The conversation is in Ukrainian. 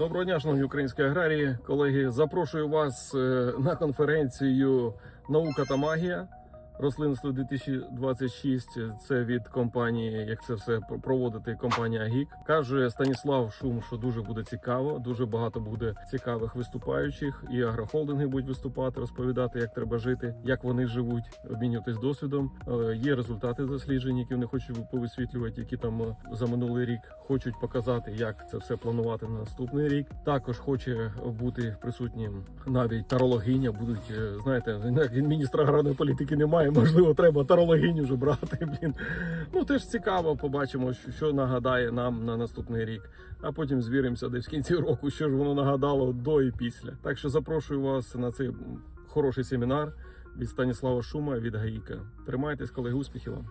Доброго дня, шановні українські аграрії. Колеги, запрошую вас е, на конференцію Наука та магія. Рослинство 2026 це від компанії, як це все проводити компанія ГІК. Каже Станіслав Шум, що дуже буде цікаво. Дуже багато буде цікавих виступаючих. І агрохолдинги будуть виступати, розповідати, як треба жити, як вони живуть, обмінюватись досвідом. Е, Є результати досліджень, які вони хочуть повисвітлювати, які там е, за минулий рік хочуть показати, як це все планувати на наступний рік. Також хоче бути присутнім навіть тарологиня. Будуть е, знаєте, міністра аграрної політики немає. Можливо, треба тарологиню вже брати. Блін. Ну теж цікаво, побачимо, що нагадає нам на наступний рік. А потім звіримося десь в кінці року, що ж воно нагадало до і після. Так що запрошую вас на цей хороший семінар від Станіслава Шума від Гаїка. Тримайтесь, колеги, успіхів вам!